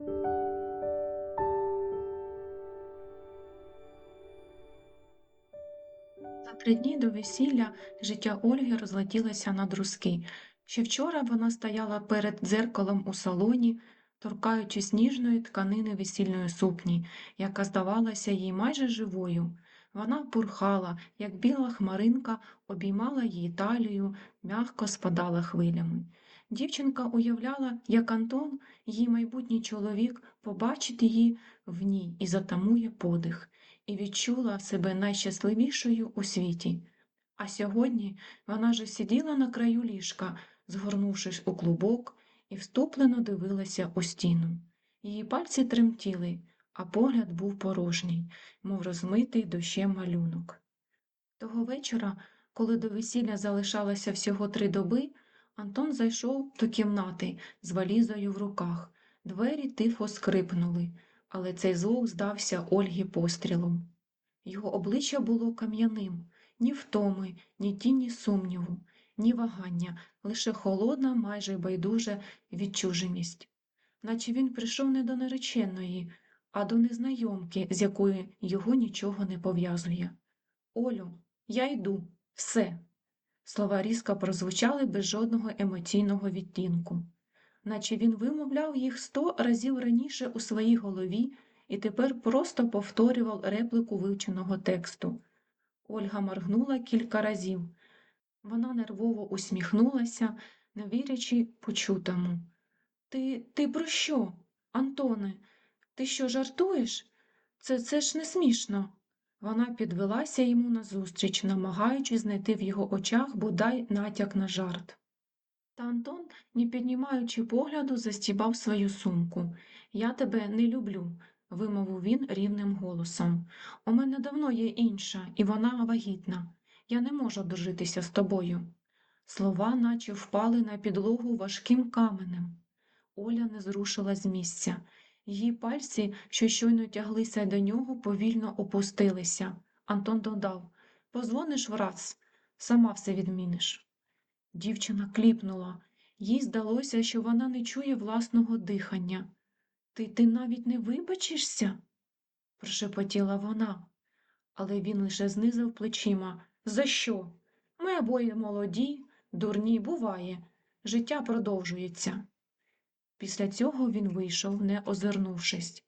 За три дні до весілля життя Ольги розлетілося на друзки. Ще вчора вона стояла перед дзеркалом у салоні, торкаючись ніжної тканини весільної сукні, яка здавалася їй майже живою. Вона пурхала, як біла хмаринка, обіймала її талію, м'яко спадала хвилями. Дівчинка уявляла, як Антон, її майбутній чоловік, побачить її в ній і затамує подих і відчула себе найщасливішою у світі. А сьогодні вона ж сиділа на краю ліжка, згорнувшись у клубок, і вступлено дивилася у стіну. Її пальці тремтіли, а погляд був порожній, мов розмитий дощем малюнок. Того вечора, коли до весілля залишалося всього три доби, Антон зайшов до кімнати з валізою в руках. Двері тихо скрипнули, але цей звук здався Ольгі пострілом. Його обличчя було кам'яним, ні втоми, ні тіні сумніву, ні вагання, лише холодна, майже байдужа відчуженість. Наче він прийшов не до нареченої, а до незнайомки, з якою його нічого не пов'язує. Олю, я йду, все. Слова різко прозвучали без жодного емоційного відтінку, наче він вимовляв їх сто разів раніше у своїй голові і тепер просто повторював реплику вивченого тексту. Ольга моргнула кілька разів. Вона нервово усміхнулася, не вірячи почутому. Ти ти про що, Антоне? Ти що, жартуєш? Це це ж не смішно. Вона підвелася йому назустріч, намагаючись знайти в його очах бодай натяк на жарт. Та Антон, не піднімаючи погляду, застібав свою сумку. Я тебе не люблю, вимовив він рівним голосом. У мене давно є інша, і вона вагітна. Я не можу дожитися з тобою. Слова наче впали на підлогу важким каменем. Оля не зрушила з місця. Її пальці, що щойно тяглися до нього, повільно опустилися. Антон додав Позвониш враз, сама все відміниш. Дівчина кліпнула. Їй здалося, що вона не чує власного дихання. Ти ти навіть не вибачишся? прошепотіла вона, але він лише знизив плечима. За що? Ми обоє молоді, дурні, буває, життя продовжується. Після цього він вийшов, не озирнувшись.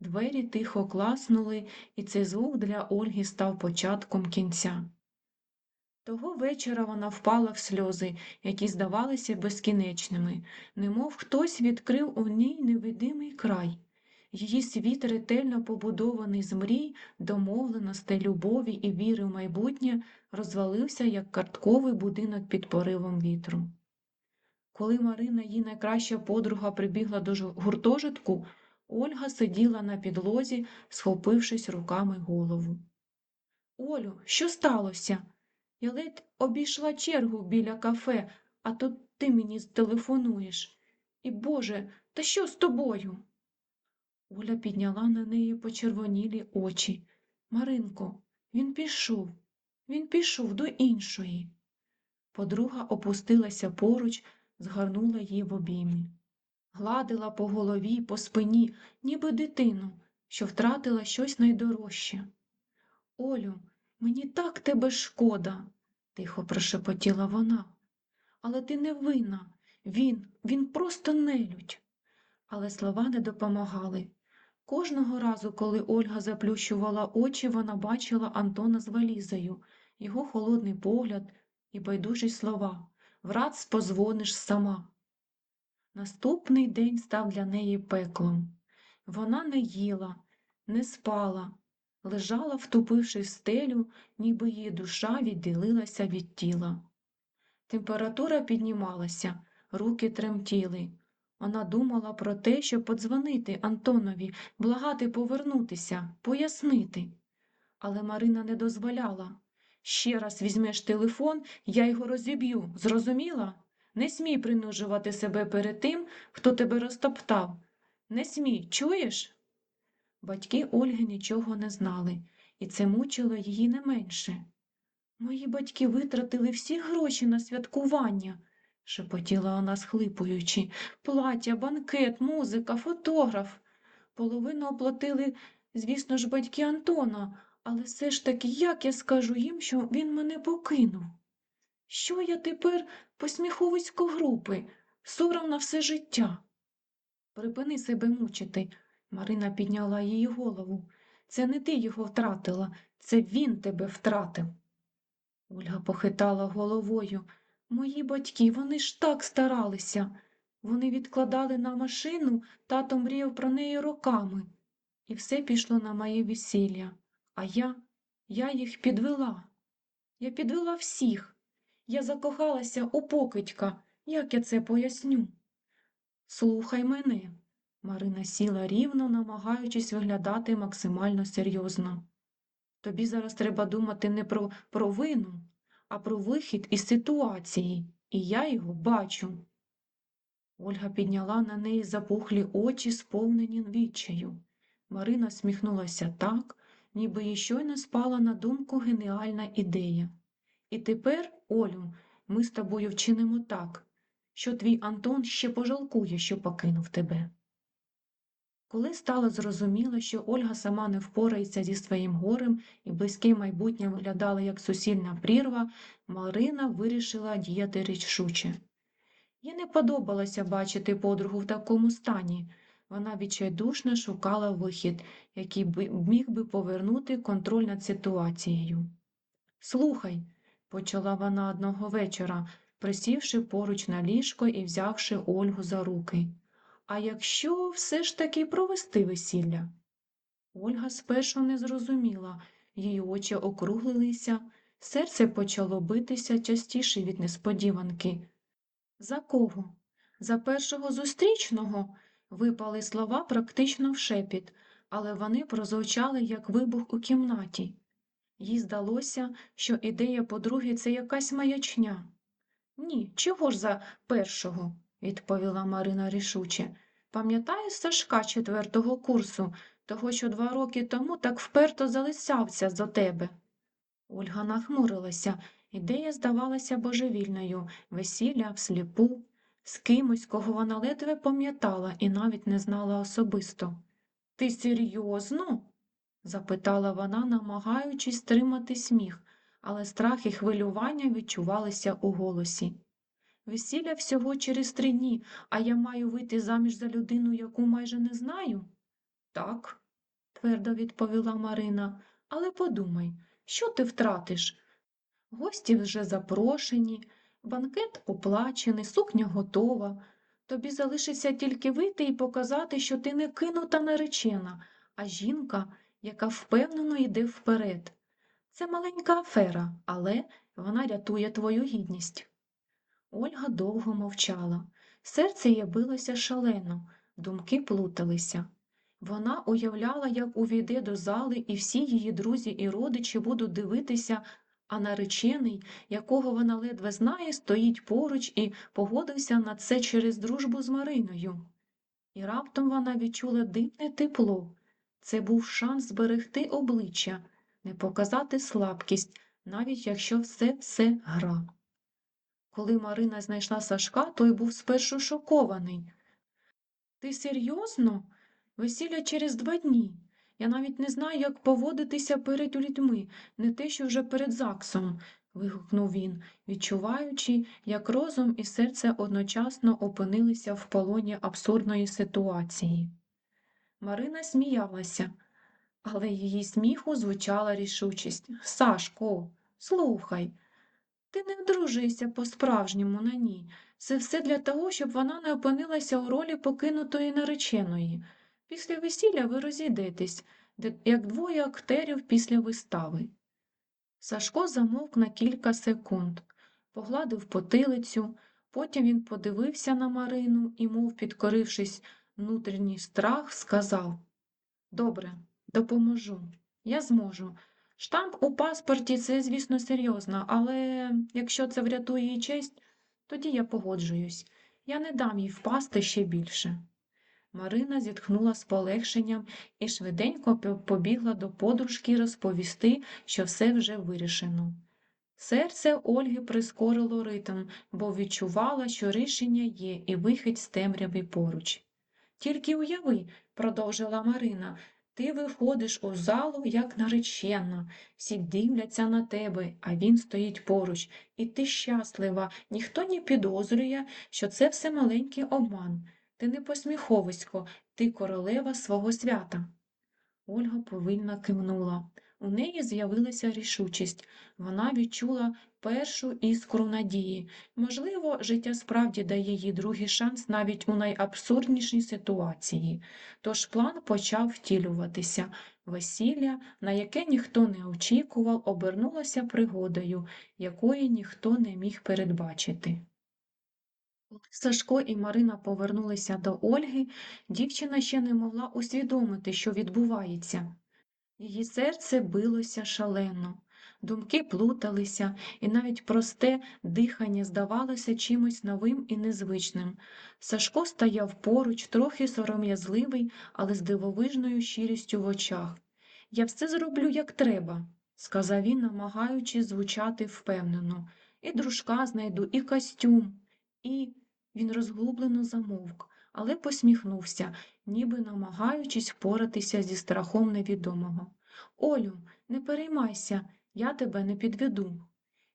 Двері тихо класнули, і цей звук для Ольги став початком кінця. Того вечора вона впала в сльози, які здавалися безкінечними, немов хтось відкрив у ній невидимий край. Її світ, ретельно побудований з мрій, домовленостей, любові і віри в майбутнє, розвалився, як картковий будинок під поривом вітру. Коли Марина, її найкраща подруга, прибігла до гуртожитку, Ольга сиділа на підлозі, схопившись руками голову. Олю, що сталося? Я ледь обійшла чергу біля кафе, а то ти мені телефонуєш. І, Боже, та що з тобою? Оля підняла на неї почервонілі очі. Маринко, він пішов, він пішов до іншої. Подруга опустилася поруч, згорнула її в обіймі. Гладила по голові, по спині, ніби дитину, що втратила щось найдорожче. Олю, мені так тебе шкода, тихо прошепотіла вона. Але ти не винна. Він, він просто нелюдь. Але слова не допомагали. Кожного разу, коли Ольга заплющувала очі, вона бачила Антона з валізою, його холодний погляд і байдужі слова Враз позвониш сама. Наступний день став для неї пеклом. Вона не їла, не спала, лежала, втупившись в стелю, ніби її душа відділилася від тіла. Температура піднімалася, руки тремтіли. Вона думала про те, щоб подзвонити Антонові, благати повернутися, пояснити. Але Марина не дозволяла. Ще раз візьмеш телефон, я його розіб'ю, зрозуміла? Не смій принужувати себе перед тим, хто тебе розтоптав. Не смій, чуєш? Батьки Ольги нічого не знали, і це мучило її не менше. Мої батьки витратили всі гроші на святкування, шепотіла вона, схлипуючи. Плаття, банкет, музика, фотограф. Половину оплатили, звісно ж, батьки Антона, але все ж таки, як я скажу їм, що він мене покинув? Що я тепер посміховисько групи, сором на все життя? Припини себе мучити. Марина підняла її голову. Це не ти його втратила, це він тебе втратив. Ольга похитала головою. Мої батьки, вони ж так старалися. Вони відкладали на машину, тато мріяв про неї роками. І все пішло на моє весілля. А я, я їх підвела. Я підвела всіх. Я закохалася у покидька. Як я це поясню? Слухай мене. Марина сіла рівно, намагаючись виглядати максимально серйозно. Тобі зараз треба думати не про провину, а про вихід із ситуації, і я його бачу. Ольга підняла на неї запухлі очі, сповнені відчаю. Марина сміхнулася так, ніби їй щойно спала на думку геніальна ідея. І тепер, Олю, ми з тобою вчинимо так, що твій Антон ще пожалкує, що покинув тебе. Коли стало зрозуміло, що Ольга сама не впорається зі своїм горем і близьке майбутнє виглядало як суцільна прірва, Марина вирішила діяти рішуче. Їй не подобалося бачити подругу в такому стані. Вона відчайдушно шукала вихід, який би міг би повернути контроль над ситуацією. Слухай, почала вона одного вечора, присівши поруч на ліжко і взявши Ольгу за руки. А якщо все ж таки провести весілля? Ольга спершу не зрозуміла, її очі округлилися, серце почало битися частіше від несподіванки. За кого? За першого зустрічного? Випали слова практично в шепіт, але вони прозвучали, як вибух у кімнаті. Їй здалося, що ідея подруги це якась маячня. Ні, чого ж за першого, відповіла Марина рішуче. Пам'ятаєш Сашка четвертого курсу, того, що два роки тому так вперто залисявся до тебе? Ольга нахмурилася. Ідея здавалася божевільною, весілля всліпу, з кимось, кого вона ледве пам'ятала і навіть не знала особисто. Ти серйозно? запитала вона, намагаючись стримати сміх, але страх і хвилювання відчувалися у голосі. Весілля всього через три дні, а я маю вийти заміж за людину, яку майже не знаю? Так, твердо відповіла Марина, але подумай, що ти втратиш? Гості вже запрошені, банкет оплачений, сукня готова. Тобі залишиться тільки вийти і показати, що ти не кинута наречена, а жінка, яка впевнено йде вперед. Це маленька афера, але вона рятує твою гідність. Ольга довго мовчала. Серце її билося шалено, думки плуталися. Вона уявляла, як увійде до зали, і всі її друзі і родичі будуть дивитися, а наречений, якого вона ледве знає, стоїть поруч і погодився на це через дружбу з Мариною. І раптом вона відчула дивне тепло. Це був шанс зберегти обличчя, не показати слабкість, навіть якщо все це гра. Коли Марина знайшла Сашка, той був спершу шокований. Ти серйозно? Весілля через два дні. Я навіть не знаю, як поводитися перед людьми, не те, що вже перед ЗАГСом, вигукнув він, відчуваючи, як розум і серце одночасно опинилися в полоні абсурдної ситуації. Марина сміялася, але її сміху звучала рішучість. Сашко, слухай. Ти не одружуєшся по-справжньому на ній. Це все для того, щоб вона не опинилася у ролі покинутої нареченої. Після весілля ви розійдетесь, як двоє актерів після вистави. Сашко замовк на кілька секунд, погладив потилицю, потім він подивився на Марину і, мов підкорившись внутрішній страх, сказав Добре, допоможу. Я зможу. Штамп у паспорті це, звісно, серйозно, але якщо це врятує її честь, тоді я погоджуюсь. Я не дам їй впасти ще більше. Марина зітхнула з полегшенням і швиденько побігла до подружки розповісти, що все вже вирішено. Серце Ольги прискорило ритм, бо відчувала, що рішення є і вихід з темряви поруч. Тільки уяви, продовжила Марина, ти виходиш у залу, як наречена, всі дивляться на тебе, а він стоїть поруч, і ти щаслива, ніхто не підозрює, що це все маленький обман. Ти не посміховисько, ти королева свого свята. Ольга повільно кивнула. У неї з'явилася рішучість. Вона відчула першу іскру надії. Можливо, життя справді дає їй другий шанс навіть у найабсурднішій ситуації. Тож план почав втілюватися. Весілля, на яке ніхто не очікував, обернулося пригодою, якої ніхто не міг передбачити. Сашко і Марина повернулися до Ольги, дівчина ще не могла усвідомити, що відбувається. Її серце билося шалено, думки плуталися, і навіть просте дихання здавалося чимось новим і незвичним. Сашко стояв поруч, трохи сором'язливий, але з дивовижною щирістю в очах. Я все зроблю, як треба, сказав він, намагаючись звучати впевнено. І дружка знайду, і костюм, і. Він розгублено замовк, але посміхнувся, ніби намагаючись впоратися зі страхом невідомого. Олю, не переймайся, я тебе не підведу.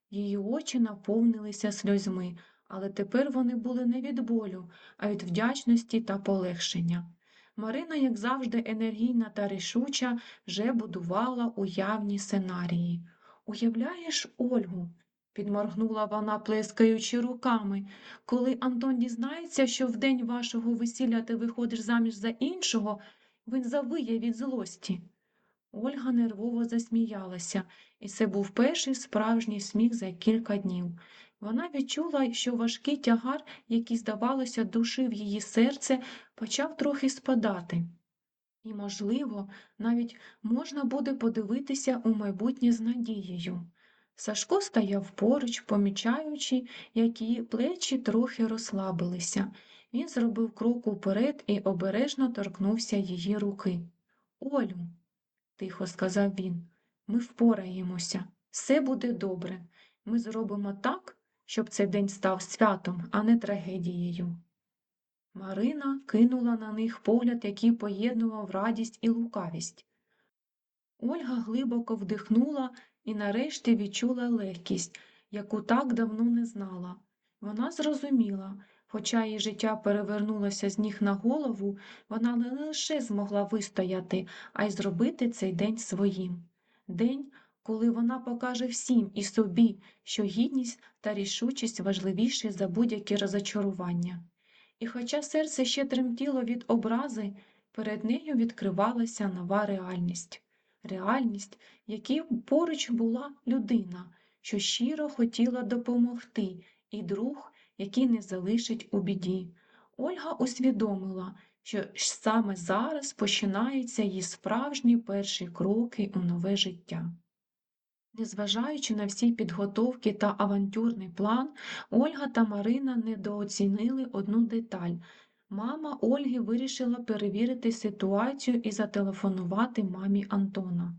Її очі наповнилися сльозьми, але тепер вони були не від болю, а від вдячності та полегшення. Марина, як завжди, енергійна та рішуча, вже будувала уявні сценарії. Уявляєш, Ольгу? Підморгнула вона, плескаючи руками. Коли Антон дізнається, що в день вашого весілля ти виходиш заміж за іншого, він завиє від злості. Ольга нервово засміялася, і це був перший справжній сміх за кілька днів. Вона відчула, що важкий тягар, який, здавалося, душив її серце, почав трохи спадати. І, можливо, навіть можна буде подивитися у майбутнє з надією. Сашко стояв поруч, помічаючи, як її плечі трохи розслабилися. Він зробив крок уперед і обережно торкнувся її руки. Олю, тихо сказав він, ми впораємося, все буде добре. Ми зробимо так, щоб цей день став святом, а не трагедією. Марина кинула на них погляд, який поєднував радість і лукавість. Ольга глибоко вдихнула і нарешті відчула легкість, яку так давно не знала. Вона зрозуміла, хоча її життя перевернулося з ніг на голову, вона не лише змогла вистояти, а й зробити цей день своїм. День, коли вона покаже всім і собі, що гідність та рішучість важливіші за будь-які розочарування. І хоча серце ще тремтіло від образи, перед нею відкривалася нова реальність реальність, якій поруч була людина, що щиро хотіла допомогти, і друг, який не залишить у біді. Ольга усвідомила, що саме зараз починаються її справжні перші кроки у нове життя. Незважаючи на всі підготовки та авантюрний план, Ольга та Марина недооцінили одну деталь. Мама Ольги вирішила перевірити ситуацію і зателефонувати мамі Антона.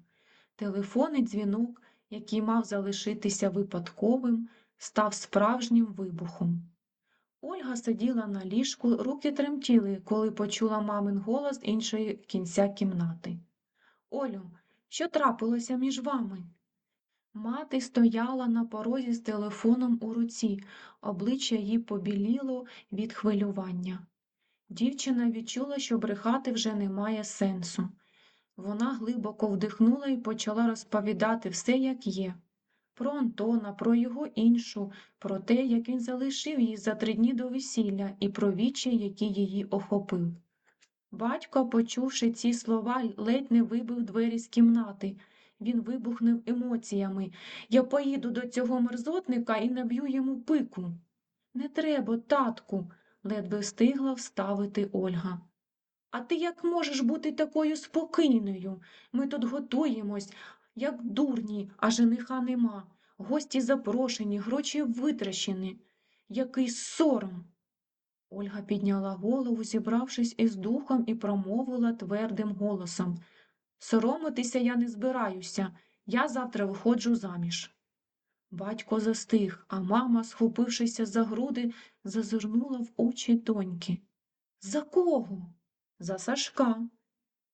Телефонний дзвінок, який мав залишитися випадковим, став справжнім вибухом. Ольга сиділа на ліжку, руки тремтіли, коли почула мамин голос іншої кінця кімнати. Олю, що трапилося між вами? Мати стояла на порозі з телефоном у руці, обличчя їй побіліло від хвилювання. Дівчина відчула, що брехати вже немає сенсу. Вона глибоко вдихнула і почала розповідати все, як є. Про Антона, про його іншу, про те, як він залишив її за три дні до весілля, і про вічі, який її охопив. Батько, почувши ці слова, ледь не вибив двері з кімнати. Він вибухнув емоціями. Я поїду до цього мерзотника і наб'ю йому пику. Не треба, татку, ледве встигла вставити Ольга. А ти як можеш бути такою спокійною? Ми тут готуємось, як дурні, а жениха нема. Гості запрошені, гроші витрачені. Який сором. Ольга підняла голову, зібравшись із духом, і промовила твердим голосом Соромитися я не збираюся, я завтра виходжу заміж. Батько застиг, а мама, схопившися за груди, зазирнула в очі доньки. За кого? За Сашка.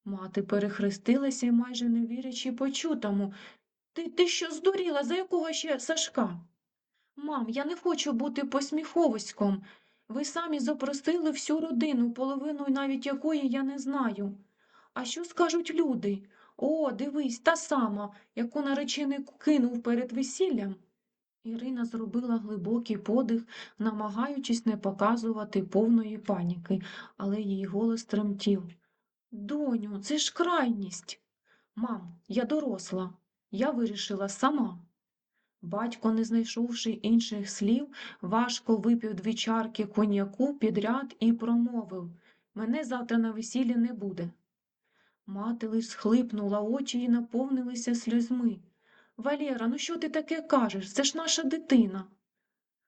Мати перехрестилася майже не вірячи почутому. Ти, ти що здуріла? За якого ще Сашка? Мам, я не хочу бути посміховиськом. Ви самі запросили всю родину, половину навіть якої я не знаю. А що скажуть люди? О, дивись, та сама, яку наречений кинув перед весіллям. Ірина зробила глибокий подих, намагаючись не показувати повної паніки, але її голос тремтів. Доню, це ж крайність. Мам, я доросла. Я вирішила сама. Батько, не знайшовши інших слів, важко випив дві чарки коньяку підряд і промовив Мене завтра на весіллі не буде. Мати лиш схлипнула, очі її наповнилися сльозми. Валєра, ну що ти таке кажеш? Це ж наша дитина.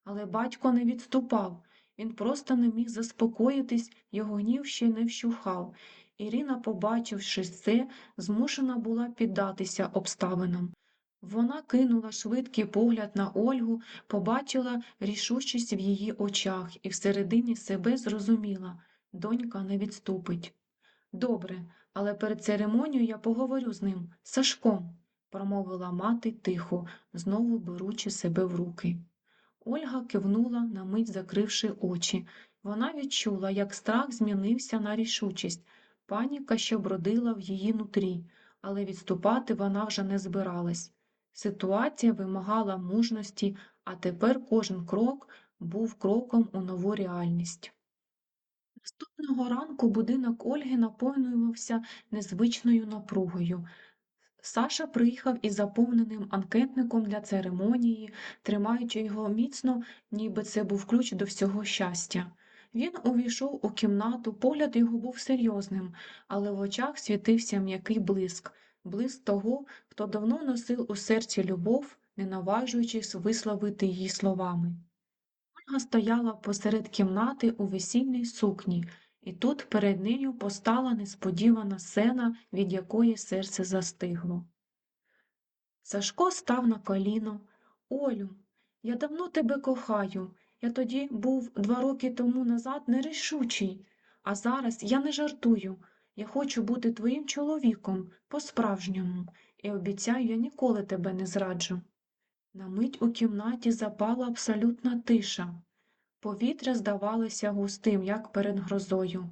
Але батько не відступав, він просто не міг заспокоїтись, його гнів ще не вщухав. Ірина, побачивши це, змушена була піддатися обставинам. Вона кинула швидкий погляд на Ольгу, побачила рішучість в її очах і всередині себе зрозуміла – донька не відступить. Добре, але перед церемонією я поговорю з ним, Сашком, промовила мати тихо, знову беручи себе в руки. Ольга кивнула, на мить закривши очі. Вона відчула, як страх змінився на рішучість. Паніка ще бродила в її нутрі, але відступати вона вже не збиралась. Ситуація вимагала мужності, а тепер кожен крок був кроком у нову реальність. Наступного ранку будинок Ольги наповнювався незвичною напругою. Саша приїхав із заповненим анкетником для церемонії, тримаючи його міцно, ніби це був ключ до всього щастя. Він увійшов у кімнату, погляд його був серйозним, але в очах світився м'який блиск, блиск того, хто давно носив у серці любов, не наважуючись висловити її словами. Ольга стояла посеред кімнати у весільній сукні, і тут перед нею постала несподівана сцена, від якої серце застигло. Сашко став на коліно. Олю, я давно тебе кохаю. Я тоді був два роки тому назад нерішучий, а зараз я не жартую. Я хочу бути твоїм чоловіком по-справжньому, і обіцяю, я ніколи тебе не зраджу. На мить у кімнаті запала абсолютна тиша. Повітря здавалося густим, як перед грозою.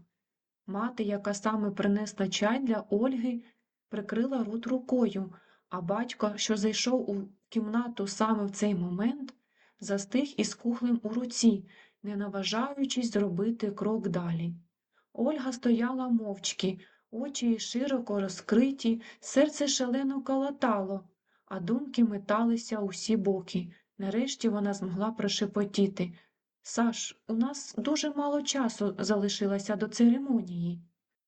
Мати, яка саме принесла чай для Ольги, прикрила рот рукою, а батько, що зайшов у кімнату саме в цей момент, застиг із кухлем у руці, не наважаючись зробити крок далі. Ольга стояла мовчки, очі широко розкриті, серце шалено калатало, а думки металися у всі боки. Нарешті вона змогла прошепотіти. Саш, у нас дуже мало часу залишилося до церемонії.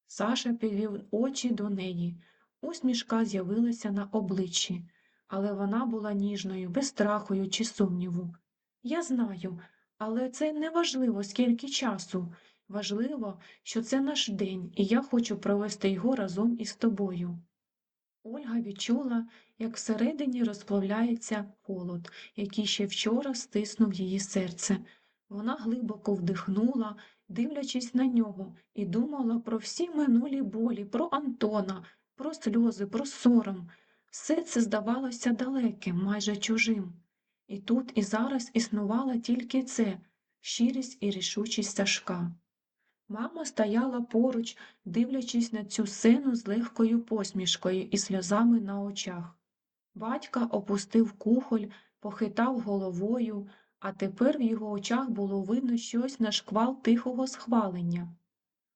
Саша підвів очі до неї. Усмішка з'явилася на обличчі, але вона була ніжною, без страху чи сумніву. Я знаю, але це не важливо, скільки часу. Важливо, що це наш день, і я хочу провести його разом із тобою. Ольга відчула, як всередині розплавляється холод, який ще вчора стиснув її серце. Вона глибоко вдихнула, дивлячись на нього, і думала про всі минулі болі, про Антона, про сльози, про сором. Все це здавалося далеким, майже чужим. І тут і зараз існувала тільки це щирість і рішучість Сашка. Мама стояла поруч, дивлячись на цю сцену з легкою посмішкою і сльозами на очах. Батька опустив кухоль, похитав головою, а тепер в його очах було видно щось на шквал тихого схвалення.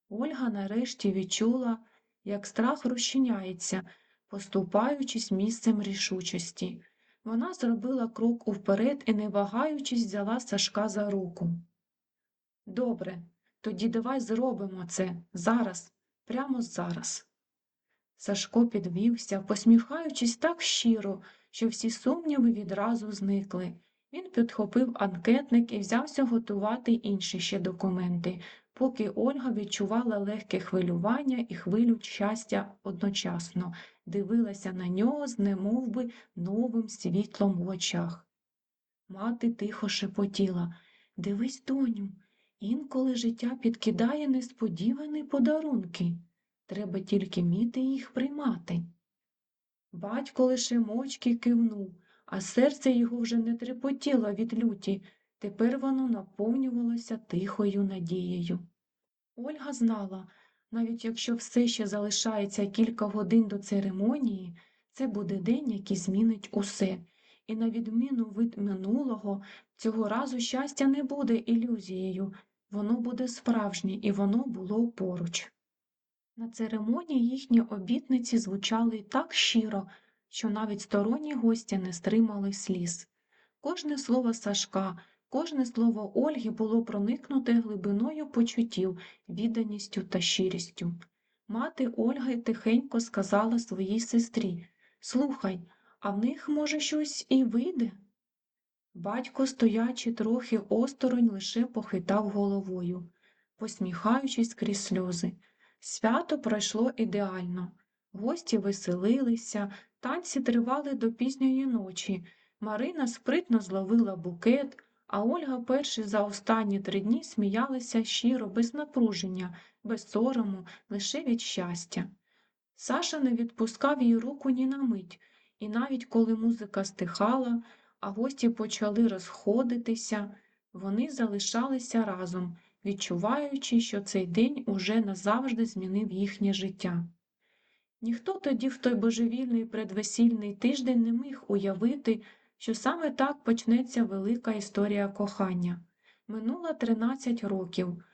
Ольга нарешті відчула, як страх розчиняється, поступаючись місцем рішучості. Вона зробила крок уперед і, не вагаючись, взяла Сашка за руку. Добре, тоді давай зробимо це зараз, прямо зараз. Сашко підвівся, посміхаючись так щиро, що всі сумніви відразу зникли. Він підхопив анкетник і взявся готувати інші ще документи, поки Ольга відчувала легке хвилювання і хвилю щастя одночасно, дивилася на нього з немовби новим світлом в очах. Мати тихо шепотіла Дивись, доню, інколи життя підкидає несподівані подарунки. Треба тільки вміти їх приймати. Батько лише мовчки кивнув, а серце його вже не трепотіло від люті, тепер воно наповнювалося тихою надією. Ольга знала, навіть якщо все ще залишається кілька годин до церемонії, це буде день, який змінить усе. І на відміну від минулого, цього разу щастя не буде ілюзією, воно буде справжнє, і воно було поруч. На церемонії їхні обітниці звучали так щиро, що навіть сторонні гості не стримали сліз. Кожне слово Сашка, кожне слово Ольги було проникнуте глибиною почуттів, відданістю та щирістю. Мати Ольга тихенько сказала своїй сестрі Слухай, а в них, може, щось і вийде? Батько, стоячи трохи осторонь, лише похитав головою, посміхаючись крізь сльози. Свято пройшло ідеально. Гості веселилися, танці тривали до пізньої ночі. Марина спритно зловила букет, а Ольга перші за останні три дні сміялася щиро, без напруження, без сорому, лише від щастя. Саша не відпускав її руку ні на мить, і навіть коли музика стихала, а гості почали розходитися, вони залишалися разом, відчуваючи, що цей день уже назавжди змінив їхнє життя. Ніхто тоді в той божевільний предвесільний тиждень не міг уявити, що саме так почнеться велика історія кохання. Минуло 13 років.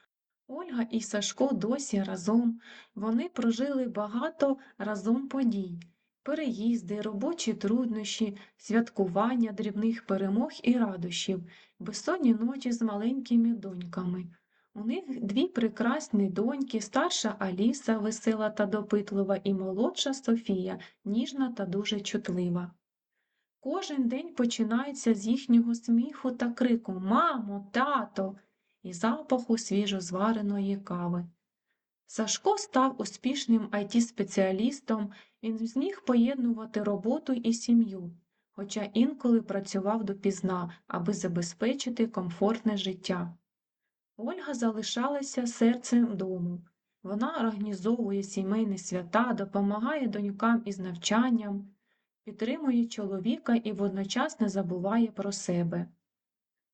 Ольга і Сашко досі разом. Вони прожили багато разом подій. Переїзди, робочі труднощі, святкування дрібних перемог і радощів, безсонні ночі з маленькими доньками. У них дві прекрасні доньки, старша Аліса, весела та допитлива, і молодша Софія, ніжна та дуже чутлива. Кожен день починається з їхнього сміху та крику Мамо, тато і запаху свіжозвареної кави. Сашко став успішним it спеціалістом він зміг поєднувати роботу і сім'ю, хоча інколи працював допізна, аби забезпечити комфортне життя. Ольга залишалася серцем дому. Вона організовує сімейні свята, допомагає донькам із навчанням, підтримує чоловіка і водночас не забуває про себе.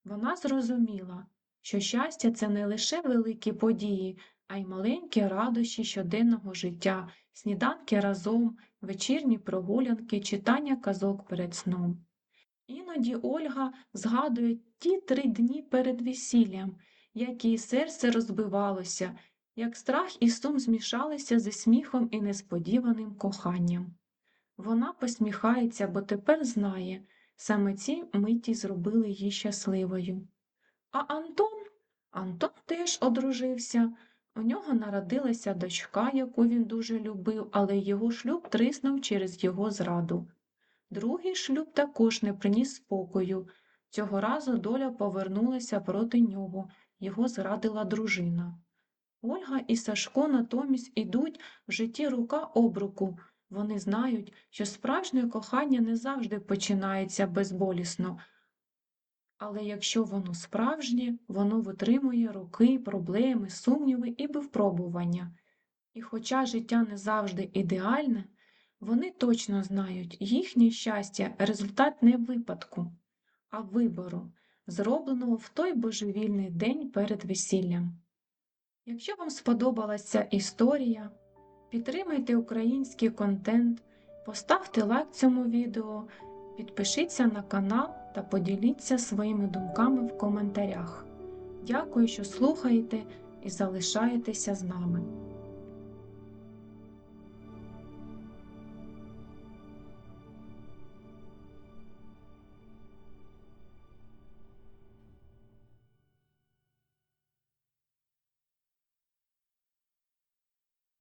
Вона зрозуміла, що щастя це не лише великі події, а й маленькі радощі щоденного життя, сніданки разом, вечірні прогулянки, читання казок перед сном. Іноді Ольга згадує ті три дні перед весіллям, як її серце розбивалося, як страх і сум змішалися зі сміхом і несподіваним коханням. Вона посміхається, бо тепер знає, саме ці миті зробили її щасливою. А Антон? Антон теж одружився. У нього народилася дочка, яку він дуже любив, але його шлюб триснув через його зраду. Другий шлюб також не приніс спокою. Цього разу доля повернулася проти нього, його зрадила дружина. Ольга і Сашко натомість ідуть в житті рука об руку. Вони знають, що справжнє кохання не завжди починається безболісно, але якщо воно справжнє, воно витримує роки, проблеми, сумніви і випробування. І хоча життя не завжди ідеальне, вони точно знають, їхнє щастя результат не випадку, а вибору, зробленого в той божевільний день перед весіллям. Якщо вам сподобалася історія, підтримайте український контент, поставте лайк цьому відео, підпишіться на канал та поділіться своїми думками в коментарях. Дякую, що слухаєте і залишаєтеся з нами.